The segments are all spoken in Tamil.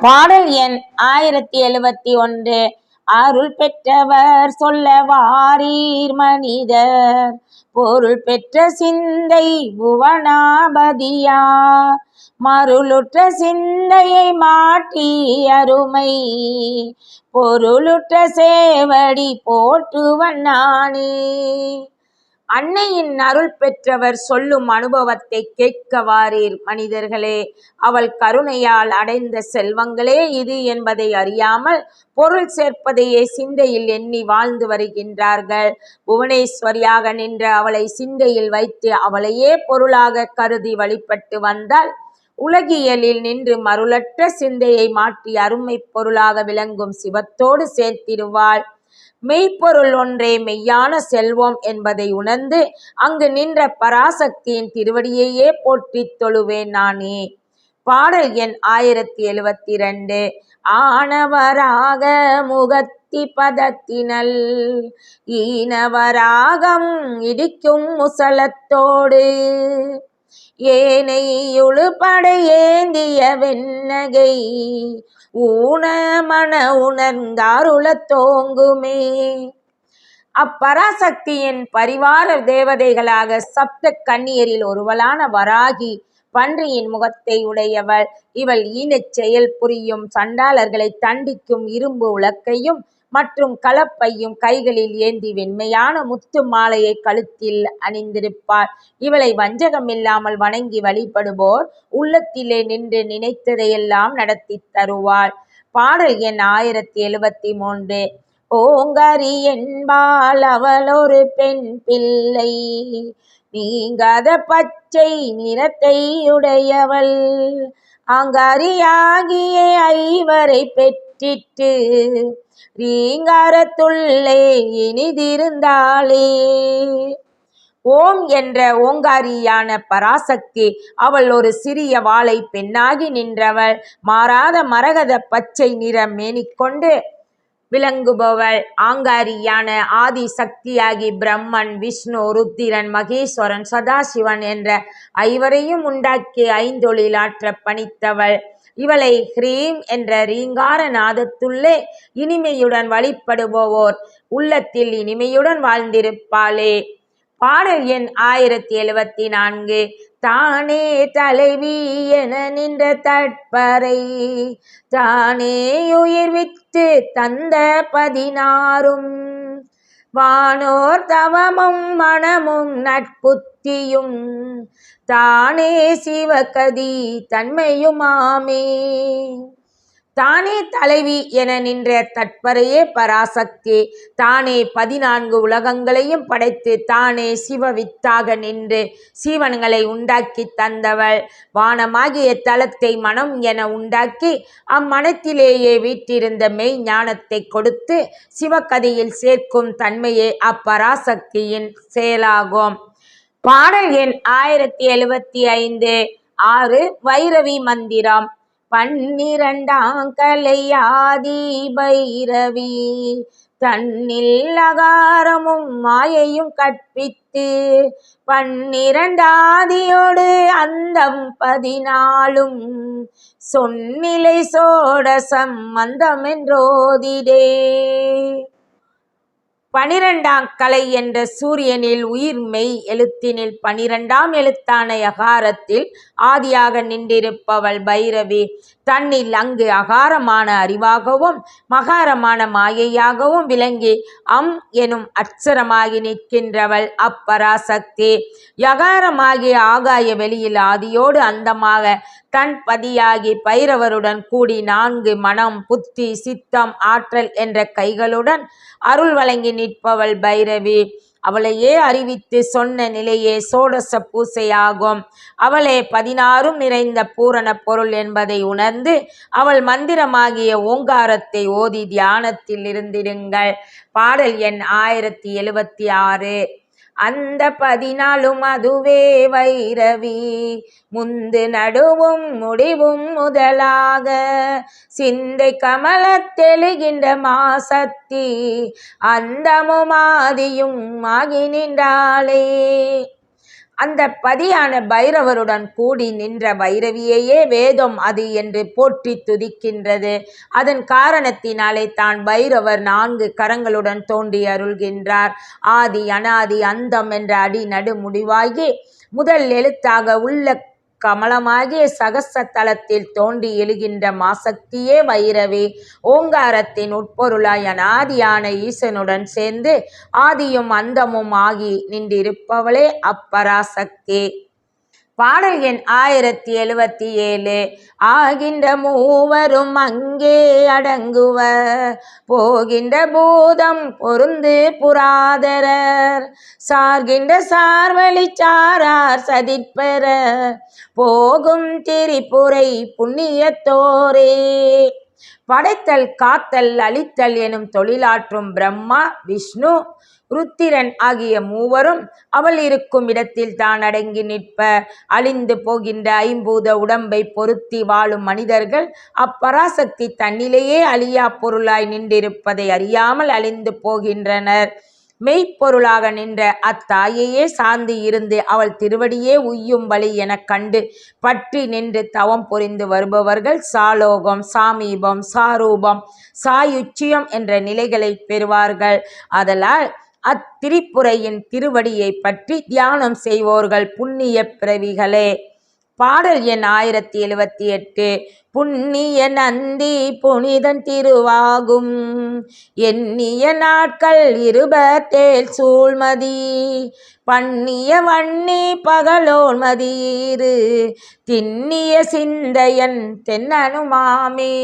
பாடல் எண் ஆயிரத்தி எழுபத்தி ஒன்று. அருள் பெற்றவர் சொல்ல வாரீர் மனிதர். பொருள் பெற்ற சிந்தை புவனாபதியா. மருளுற்ற சிந்தையை மாட்டி அருமை. பொருளுற்ற சேவடி போட்டுவன் நானே. அன்னையின் அருள் பெற்றவர் சொல்லும் அனுபவத்தை கேட்கவாரீர் மனிதர்களே. அவள் கருணையால் அடைந்த செல்வங்களே இது என்பதை அறியாமல் பொருள் சேர்ப்பதையே சிந்தையில் எண்ணி வாழ்ந்து வருகின்றார்கள். புவனேஸ்வரியாக நின்ற அவளை சிந்தையில் வைத்து அவளையே பொருளாக கருதி வழிபட்டு வந்தால் உலகியலில் நின்று மருளற்ற சிந்தையை மாற்றி அருமை பொருளாக விளங்கும் சிவத்தோடு சேர்த்திடுவாள். மெய்ப்பொருள் ஒன்றே மெய்யான செல்வம் என்பதை உணர்ந்து அங்கு நின்ற பராசக்தியின் திருவடியையே போற்றித் தொழுவேன் நானே. பாடல் எண் ஆயிரத்தி எழுவத்தி ரெண்டு ஆனவராக முகத்தி பதத்தினல் ஈனவராகம் இடிக்கும் முசலத்தோடு ஏனை உழுபடை ஏந்திய வெண்ணகை ஊன மன உணர்ந்தாருளத் தோங்குமே அப்பராசக்தியின் பரிவார தேவதைகளாக சப்த கண்ணியரில் ஒருவளான வராகி பன்றியின் முகத்தை உடையவள். இவள் ஈனச் செயல் புரியும் சண்டாளர்களை தண்டிக்கும் இரும்பு உலக்கையும் மற்றும் கலப்பையும் கைகளில் ஏந்தி வெண்மையான முத்து மாலையை கழுத்தில் அணிந்திருப்பாள் இவளை வஞ்சகமில்லாமல் வணங்கி வழிபடுவோர் உள்ளத்திலே நின்று நினைத்ததையெல்லாம் நடத்தி தருவாள் பாடல் எண் ஆயிரத்தி எழுபத்தி மூன்று. ஓங்கரி என்பால் அவள் ஒரு பெண் பிள்ளை. நீங்காத பச்சை நிறத்தை உடையவள். அங்கரியாகிய ஐவரை பெற்றிட்டு ரீங்காரத்துள்ளே இனிதிருந்தாளே. ஓம் என்ற ஓங்காரியான பராசக்தி அவள் ஒரு சிறிய வாளை பெண்ணாகி நின்றவள். மாறாத மரகத பச்சை நிறம் மேனிக்கொண்டு விளங்குபவள். ஆங்காரியான ஆதி சக்தியாகி பிரம்மன் விஷ்ணு ருத்திரன் மகேஸ்வரன் சதாசிவன் என்ற ஐவரையும் உண்டாக்கி ஐந்தொழிலாற்ற பணித்தவள். இவளை ஹ்ரீம் என்ற ரீங்கார நாதத்துள்ளே இனிமையுடன் வழிபடுபவோர். உள்ளத்தில் இனிமையுடன் வாழ்ந்திருப்பாளே. பாடல் எண் ஆயிரத்தி எழுவத்தி நான்கு. தானே தலைவி என நின்ற தட்பறை தானே உயிர் விட்டு தந்த பதினாறும். வானோர் தவமும் மனமும் நட்புத்தியும் தானே சிவகதி தன்மையுமாமே. தானே தலைவி என நின்ற தற்பரையே பராசக்தி. தானே பதினான்கு உலகங்களையும் படைத்து தானே சிவவித்தாக நின்று சீவன்களை உண்டாக்கி தந்தவள். வானமாகிய தலத்தை மனம் என உண்டாக்கி அம்மனத்திலேயே வீற்றிருந்த மெய் ஞானத்தை கொடுத்து சிவகதியில் சேர்க்கும் தன்மையே அப்பராசக்தியின் செயலாகும். பாடல் எண் ஆயிரத்தி எழுபத்தி ஐந்து. ஆறு வைரவி மந்திரம். பன்னிரண்டாம் கலையாதி பைரவி தன்னில் அகாரமும் மாயையும் கற்பித்து பன்னிரண்டாதியோடு அந்தம் பதினாலும் சொன்னிலை சோட சம்பந்தம் என்றோதிடே பனிரெண்டாம் கலை என்ற சூரியனில் உயிர் மெய் எழுத்தினில் பனிரெண்டாம் எழுத்தான யகாரத்தில் ஆதியாக நின்றிருப்பவள் பைரவி. தன்னில் அங்கு அகாரமான அறிவாகவும் மகாரமான மாயையாகவும் விளங்கி அம் எனும் அட்சரமாகி நிற்கின்றவள் அப்பராசக்தி. யகாரமாகிய ஆகாய வெளியில் ஆதியோடு அந்தமாக தன் பதியாகி பைரவருடன் கூடி நான்கு மனம் புத்தி சித்தம் ஆற்றல் என்ற கைகளுடன் அருள் வழங்கி நிற்பவள் பைரவி. அவளையே அறிவித்து சொன்ன நிலையே சோடச பூசையாகும். அவளே பதினாறும் நிறைந்த பூரண பொருள் என்பதை உணர்ந்து அவள் மந்திரமாகிய ஓங்காரத்தை ஓதி தியானத்தில் இருந்திடுங்கள். பாடல் எண் ஆயிரத்தி எழுபத்தி ஆறு. அந்த பதினாலும் அதுவே வைரவி. முந்து நடுவும் முடிவும் முதலாக. சிந்தை கமல தெளிகின்ற மாசக்தி அந்தமும் ஆதியும் ஆகி நின்றாளே. அந்த பதியான பைரவருடன் கூடி நின்ற பைரவியையே வேதம் அது என்று போற்றி துதிக்கின்றது. அதன் காரணத்தினாலே தான் பைரவர் நான்கு கரங்களுடன் தோன்றி அருள்கின்றார். ஆதி அனாதி அந்தம் என்ற அடி நடு முடிவாகி முதல் எழுத்தாக உள்ள கமலமாகிய சகச தலத்தில் தோன்றி எழுகின்ற மாசக்தியே வைரவி. ஓங்காரத்தின் உட்பொருளாய் அநாதியான ஈசனுடன் சேர்ந்து ஆதியும் அந்தமும் ஆகி நின்றிருப்பவளே அப்பராசக்தி. பாடல் எண் ஆயிரத்தி எழுவத்தி ஏழு. ஆகின்ற மூவரும் அங்கே அடங்குவ போகின்ற பூதம் பொருந்து புராதரர். சார்கின்ற சார்வழி சாரார் சதிப்பெற போகும் திரிபுரை புண்ணியத்தோரே. படைத்தல் காத்தல் அழித்தல் எனும் தொழிலாற்றும் பிரம்மா விஷ்ணு ருத்திரன் ஆகிய மூவரும் அவள் இருக்கும் இடத்தில் தான் அடங்கி நிற்ப. அழிந்து போகின்ற ஐம்பூத உடம்பை பொருத்தி வாழும் மனிதர்கள் அப்பராசக்தி தன்னிலேயே அழியா பொருளாய் நின்றிருப்பதை அறியாமல் அழிந்து போகின்றனர். மெய்ப்பொருளாக நின்ற அத்தாயையே சார்ந்து இருந்து அவள் திருவடியே உய்யும் வழி எனக் கண்டு பற்றி நின்று தவம் புரிந்து வருபவர்கள் சாலோகம் சாமீபம் சாரூபம் சாயுச்சியம் என்ற நிலைகளை பெறுவார்கள். அதலால் அத்திரிப்புரையின் திருவடியை பற்றி தியானம் செய்வோர்கள் புண்ணிய பிறவிகளே. பாடல் எண் ஆயிரத்தி எழுவத்தி எட்டு. புண்ணிய நந்தி புனிதன் திருவாகும். எண்ணிய நாட்கள் இருபத்தேல் சூழ்மதி பண்ணிய வன்னி பகலோன் மதீரு திண்ணிய சிந்தையன் தென்னனுமாமே.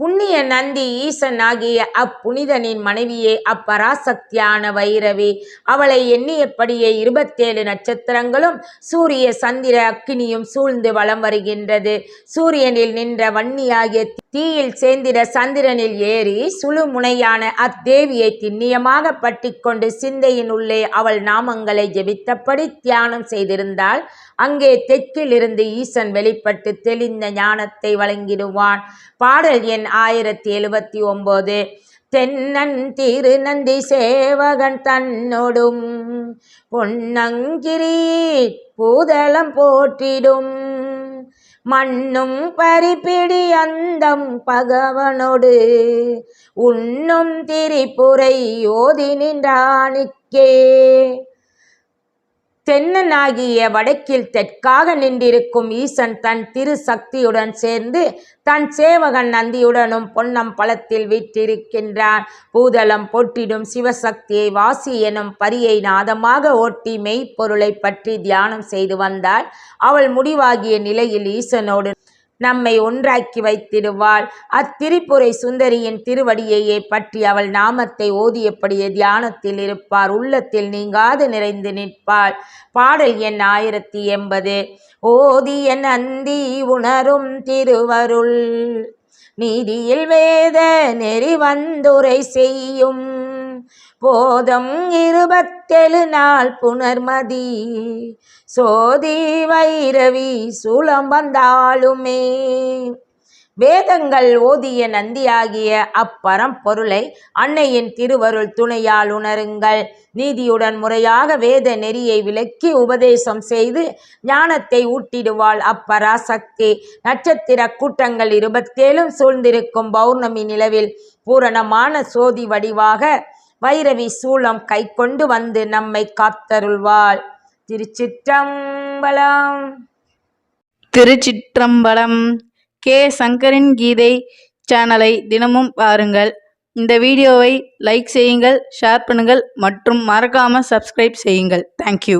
புண்ணிய நந்தி ஈசன் ஆகிய அப்புனிதனின் மனைவியே அப்பராசக்தியான வைரவி. அவளை எண்ணியபடியே இருபத்தேழு நட்சத்திரங்களும் சூரிய சந்திர அக்கினியும் சூழ்ந்து வலம் வருகின்றது. சூரியனில் நின்ற வன்னியாகிய தீயில் சேர்ந்திட சந்திரனில் ஏறி சுழுமுனையான அத்தேவியை திண்ணியமாக பட்டிக்கொண்டு சிந்தையின் உள்ளே அவள் நாமங்களை ஜெபித்தபடி தியானம் செய்திருந்தால் அங்கே தெற்கில் இருந்து ஈசன் வெளிப்பட்டு தெளிந்த ஞானத்தை வழங்கிடுவான். பாடல் எண் ஆயிரத்தி எழுபத்தி ஒம்போது. தென்னன் திருநந்தி சேவகன் தன்னொடும் பொன்னங்கிரி பூதளம் போற்றிடும். மண்ணும் பறிப்பிடி அந்தம் பகவனோடு உண்ணும் திரிபுரை ஓதி நின்றானுக்கே. தென்னனாகிய வடக்கில் தெற்காக நின்றிருக்கும் ஈசன் தன் திரு சக்தியுடன் சேர்ந்து தன் சேவகன் நந்தியுடனும் பொன்னம் பழத்தில் வீற்றிருக்கின்றான். பூதளம் பொட்டிடும் சிவசக்தியை வாசி எனும் பரியை நாதமாக ஓட்டி மெய்ப்பொருளை பற்றி தியானம் செய்து வந்தாள். அவள் முடிவாகிய நிலையில் ஈசனோடு நம்மை ஒன்றாக்கி வைத்திடுவாள். அத்திரிபுரை சுந்தரியின் திருவடியையே பற்றி அவள் நாமத்தை ஓதியபடியே தியானத்தில் இருப்பார். உள்ளத்தில் நீங்காது நிறைந்து நிற்பாள். பாடல் எண் ஆயிரத்தி எண்பது. ஓதிய நந்தி உணரும் திருவருள். நீதியில் வேத நெறி வந்துரை செய்யும். போதம் இருபத்தேழு நாள் புனர்மதி. சோதி வைரவி சூலம் வந்தாலுமே. வேதங்கள் ஓதிய நந்தியாகிய அப்பரம்பொருளை அன்னையின் திருவருள் துணையால் உணருங்கள். நீதியுடன் முறையாக வேத நெறியை விளக்கி உபதேசம் செய்து ஞானத்தை ஊட்டிடுவாள் அப்பராசக்தி. நட்சத்திர கூட்டங்கள் இருபத்தேழும் சூழ்ந்திருக்கும் பௌர்ணமி நிலவில் பூரணமான சோதி வடிவாக வைரவி சூளம் கை கொண்டு வந்து நம்மை காத்தருள்வாள். திருச்சிற்றம்பலம். திருச்சிற்றம்பலம். கே. சங்கரின் கீதை சேனலை தினமும் பாருங்கள். இந்த வீடியோவை லைக் செய்யுங்கள் ஷேர் பண்ணுங்கள் மற்றும் மறக்காமல் சப்ஸ்கிரைப் செய்யுங்கள். தேங்க்யூ